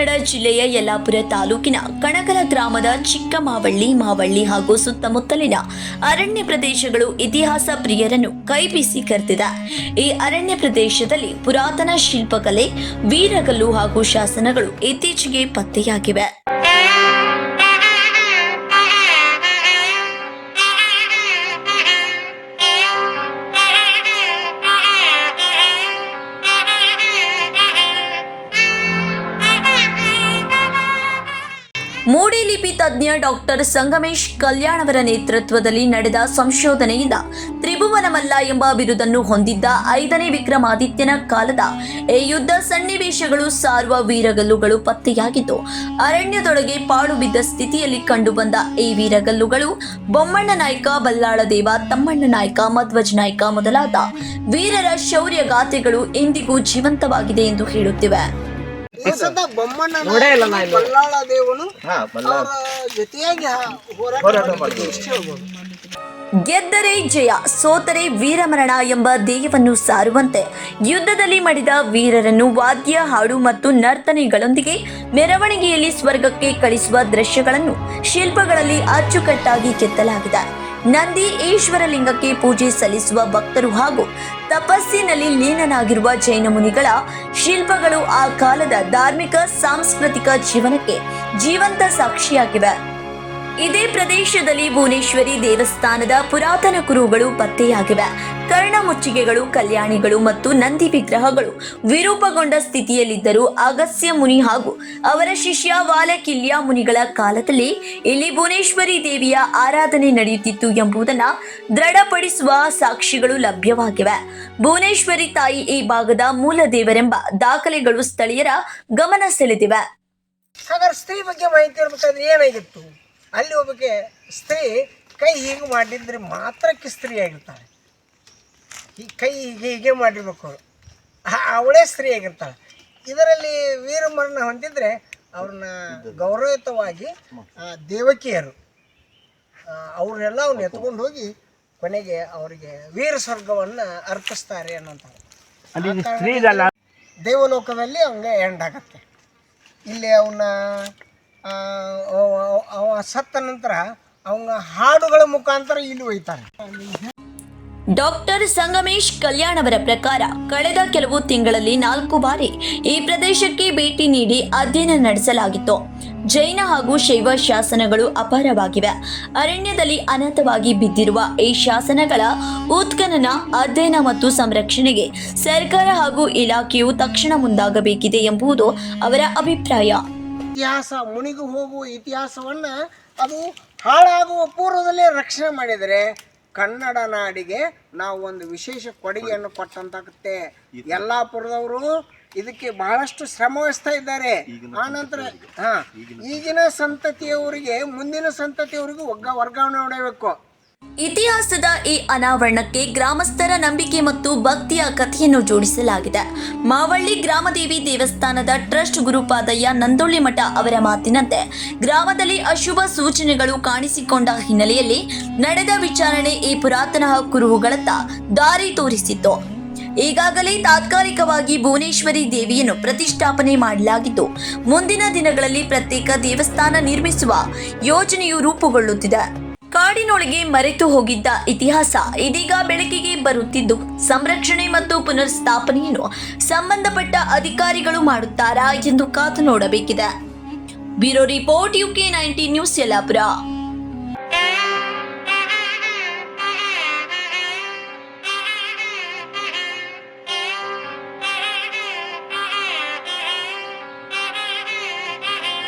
ಜಿಲ್ಲೆಯ ಯಲ್ಲಾಪುರ ತಾಲೂಕಿನ ಕಣಕಲ ಗ್ರಾಮದ ಚಿಕ್ಕ ಮಾವಳ್ಳಿ ಮಾವಳ್ಳಿ ಹಾಗೂ ಸುತ್ತಮುತ್ತಲಿನ ಅರಣ್ಯ ಪ್ರದೇಶಗಳು ಇತಿಹಾಸ ಪ್ರಿಯರನ್ನು ಕೈಬೀಸಿ ಕರೆದಿದೆ. ಈ ಅರಣ್ಯ ಪ್ರದೇಶದಲ್ಲಿ ಪುರಾತನ ಶಿಲ್ಪಕಲೆ, ವೀರಗಲ್ಲು ಹಾಗೂ ಶಾಸನಗಳು ಇತ್ತೀಚೆಗೆ ಪತ್ತೆಯಾಗಿವೆ. ಮೂಡಿ ಲಿಪಿ ತಜ್ಞ ಡಾಕ್ಟರ್ ಸಂಗಮೇಶ್ ಕಲ್ಯಾಣ್ ಅವರ ನೇತೃತ್ವದಲ್ಲಿ ನಡೆದ ಸಂಶೋಧನೆಯಿಂದ ತ್ರಿಭುವನಮಲ್ಲ ಎಂಬ ಬಿರುದನ್ನು ಹೊಂದಿದ್ದ ಐದನೇ ವಿಕ್ರಮಾದಿತ್ಯನ ಕಾಲದ ಈ ಯುದ್ಧ ಸನ್ನಿವೇಶಗಳು ಸಾರುವ ವೀರಗಲ್ಲುಗಳು ಪತ್ತೆಯಾಗಿದ್ದು, ಅರಣ್ಯದೊಳಗೆ ಪಾಳು ಬಿದ್ದ ಸ್ಥಿತಿಯಲ್ಲಿ ಕಂಡುಬಂದ ಈ ವೀರಗಲ್ಲುಗಳು ಬೊಮ್ಮಣ್ಣ ನಾಯ್ಕ, ಬಲ್ಲಾಳ ದೇವ, ತಮ್ಮಣ್ಣ ನಾಯ್ಕ, ಮಧ್ವಜ್ ನಾಯ್ಕ ಮೊದಲಾದ ವೀರರ ಶೌರ್ಯ ಗಾಥೆಗಳು ಇಂದಿಗೂ ಜೀವಂತವಾಗಿದೆ ಎಂದು ಹೇಳುತ್ತಿವೆ. ಬೊಮ್ಮಣ್ಣ. ಬಲ್ಲಾಳ ದೇವನು ಜೊತೆಯಾಗಿ ಹೋರಾಟ ಮಾಡಿದ್ರು. ಇಷ್ಟು ಹೇಳ್ಬೋದು ಗೆದ್ದರೆ ಜಯ ಸೋತರೆ ವೀರಮರಣ ಎಂಬ ಧ್ಯೇಯವನ್ನು ಸಾರುವಂತೆ ಯುದ್ಧದಲ್ಲಿ ಮಡಿದ ವೀರರನ್ನು ವಾದ್ಯ ಹಾಡು ಮತ್ತು ನರ್ತನೆಗಳೊಂದಿಗೆ ಮೆರವಣಿಗೆಯಲ್ಲಿ ಸ್ವರ್ಗಕ್ಕೆ ಕಳಿಸುವ ದೃಶ್ಯಗಳನ್ನು ಶಿಲ್ಪಗಳಲ್ಲಿ ಅಚ್ಚುಕಟ್ಟಾಗಿ ಕೆತ್ತಲಾಗಿದೆ ನಂದಿ ಈಶ್ವರಲಿಂಗಕ್ಕೆ ಪೂಜೆ ಸಲ್ಲಿಸುವ ಭಕ್ತರು ಹಾಗೂ ತಪಸ್ಸಿನಲ್ಲಿ ಲೀನನಾಗಿರುವ ಜೈನ ಮುನಿಗಳ ಶಿಲ್ಪಗಳು ಆ ಕಾಲದ ಧಾರ್ಮಿಕ, ಸಾಂಸ್ಕೃತಿಕ ಜೀವನಕ್ಕೆ ಜೀವಂತ ಸಾಕ್ಷಿಯಾಗಿವೆ. ಇದೇ ಪ್ರದೇಶದಲ್ಲಿ ಭುವನೇಶ್ವರಿ ದೇವಸ್ಥಾನದ ಪುರಾತನ ಕುರುಗಳು ಪತ್ತೆಯಾಗಿವೆ. ಕರ್ಣಮುಚ್ಚಿಗೆಗಳು ಕಲ್ಯಾಣಿಗಳು ಮತ್ತು ನಂದಿ ವಿಗ್ರಹಗಳು ವಿರೂಪಗೊಂಡ ಸ್ಥಿತಿಯಲ್ಲಿದ್ದರೂ ಅಗಸ್ಯ ಮುನಿ ಹಾಗೂ ಅವರ ಶಿಷ್ಯ ವಾಲಕಿಲ್ಯ ಮುನಿಗಳ ಕಾಲದಲ್ಲಿ ಇಲ್ಲಿ ಭುವನೇಶ್ವರಿ ದೇವಿಯ ಆರಾಧನೆ ನಡೆಯುತ್ತಿತ್ತು ಎಂಬುದನ್ನು ದೃಢಪಡಿಸುವ ಸಾಕ್ಷಿಗಳು ಲಭ್ಯವಾಗಿವೆ. ಭುವನೇಶ್ವರಿ ತಾಯಿ ಈ ಭಾಗದ ಮೂಲ ದೇವರೆಂಬ ದಾಖಲೆಗಳು ಸ್ಥಳೀಯರ ಗಮನ ಸೆಳೆದಿವೆ. ಬಗ್ಗೆ ಮಾಹಿತಿ ಏನಾಗಿತ್ತು? ಅಲ್ಲಿ ಒಬ್ಬಕ್ಕೆ ಸ್ತ್ರೀ ಕೈ ಹೀಗೆ ಮಾಡಿದ್ರೆ ಮಾತ್ರಕ್ಕೆ ಸ್ತ್ರೀ ಆಗಿರ್ತಾಳೆ. ಈ ಕೈ ಹೀಗೆ ಹೀಗೆ ಮಾಡಿರ್ಬೇಕು ಅವಳು. ಸ್ತ್ರೀ ಆಗಿರ್ತಾಳೆ. ಇದರಲ್ಲಿ ವೀರಮರಣ ಹೊಂದಿದ್ರೆ ಅವ್ರನ್ನ ಗೌರವಯುತವಾಗಿ ದೇವಕಿಯರು ಅವ್ರನ್ನೆಲ್ಲ ಅವ್ನ ಎತ್ಕೊಂಡು ಹೋಗಿ ಕೊನೆಗೆ ಅವರಿಗೆ ವೀರ ಸ್ವರ್ಗವನ್ನು ಅರ್ಪಿಸ್ತಾರೆ ಅನ್ನೋಂಥದ್ದು ಸ್ತ್ರೀ ದೇವಲೋಕದಲ್ಲಿ ಅವಂಗೆ ಎಂಡ್ ಆಗತ್ತೆ. ಇಲ್ಲಿ ಅವನ ಅವ ಸತ್ತ ನಂತರ ಅವನ ಹಾಡುಗಳ ಮುಖಾಂತರ ಇಲ್ಲಿ ಒಯ್ತಾರೆ. ಡಾಕ್ಟರ್ ಸಂಗಮೇಶ್ ಕಲ್ಯಾಣ್ ಅವರ ಪ್ರಕಾರ ಕಳೆದ ಕೆಲವು ತಿಂಗಳಲ್ಲಿ ನಾಲ್ಕು ಬಾರಿ ಈ ಪ್ರದೇಶಕ್ಕೆ ಭೇಟಿ ನೀಡಿ ಅಧ್ಯಯನ ನಡೆಸಲಾಗಿತ್ತು. ಜೈನ ಹಾಗೂ ಶೈವ ಶಾಸನಗಳು ಅಪಾರವಾಗಿವೆ. ಅರಣ್ಯದಲ್ಲಿ ಅನಂತವಾಗಿ ಬಿದ್ದಿರುವ ಈ ಶಾಸನಗಳ ಉತ್ಖನನ, ಅಧ್ಯಯನ ಮತ್ತು ಸಂರಕ್ಷಣೆಗೆ ಸರ್ಕಾರ ಹಾಗೂ ಇಲಾಖೆಯು ತಕ್ಷಣ ಮುಂದಾಗಬೇಕಿದೆ ಎಂಬುದು ಅವರ ಅಭಿಪ್ರಾಯ. ಇತಿಹಾಸ ಮುನಿಗು ಹೋಗುವ ಇತಿಹಾಸವನ್ನ ಅದು ಹಾಳಾಗುವ ಪೂರ್ವದಲ್ಲೇ ರಕ್ಷಣೆ ಮಾಡಿದರೆ ಕನ್ನಡ ನಾಡಿಗೆ ನಾವು ಒಂದು ವಿಶೇಷ ಕೊಡುಗೆಯನ್ನು ಕೊಟ್ಟಂತಾಗುತ್ತೆ ಯಲ್ಲಾಪುರದವರು ಇದಕ್ಕೆ ಬಹಳಷ್ಟು ಶ್ರಮ ವಹಿಸ್ತಾ ಇದ್ದಾರೆ. ಆನಂತರ ಹಾ ಈಗಿನ ಸಂತತಿಯವರಿಗೆ ಮುಂದಿನ ಸಂತತಿಯವರಿಗೂ ಒಗ್ಗ ವರ್ಗಾವಣೆ ಮಾಡಬೇಕು ಇತಿಹಾಸದ ಈ ಅನಾವರಣಕ್ಕೆ ಗ್ರಾಮಸ್ಥರ ನಂಬಿಕೆ ಮತ್ತು ಭಕ್ತಿಯ ಕಥೆಯನ್ನು ಜೋಡಿಸಲಾಗಿದೆ. ಮಾವಳ್ಳಿ ಗ್ರಾಮದೇವಿ ದೇವಸ್ಥಾನದ ಟ್ರಸ್ಟ್ ಗುರುಪಾದಯ್ಯ ನಂದೊಳ್ಳಿ ಮಠ ಅವರ ಮಾತಿನಂತೆ ಗ್ರಾಮದಲ್ಲಿ ಅಶುಭ ಸೂಚನೆಗಳು ಕಾಣಿಸಿಕೊಂಡ ಹಿನ್ನೆಲೆಯಲ್ಲಿ ನಡೆದ ವಿಚಾರಣೆ ಈ ಪುರಾತನ ಕುರುಹುಗಳತ್ತ ದಾರಿ ತೋರಿಸಿತ್ತು. ಈಗಾಗಲೇ ತಾತ್ಕಾಲಿಕವಾಗಿ ಭುವನೇಶ್ವರಿ ದೇವಿಯನ್ನು ಪ್ರತಿಷ್ಠಾಪನೆ ಮಾಡಲಾಗಿದ್ದು, ಮುಂದಿನ ದಿನಗಳಲ್ಲಿ ಪ್ರತ್ಯೇಕ ದೇವಸ್ಥಾನ ನಿರ್ಮಿಸುವ ಯೋಜನೆಯು ರೂಪುಗೊಳ್ಳುತ್ತಿದೆ. ಕಾಡಿನೊಳಗೆ ಮರೆತು ಹೋಗಿದ್ದ ಇತಿಹಾಸ ಇದೀಗ ಬೆಳಕಿಗೆ ಬರುತ್ತಿದ್ದು, ಸಂರಕ್ಷಣೆ ಮತ್ತು ಪುನರ್ ಸ್ಥಾಪನೆಯನ್ನು ಸಂಬಂಧಪಟ್ಟ ಅಧಿಕಾರಿಗಳು ಮಾಡುತ್ತಾರಾ ಎಂದು ಕಾತು ನೋಡಬೇಕಿದೆ. Bureau report UK nineteen news Yellapur.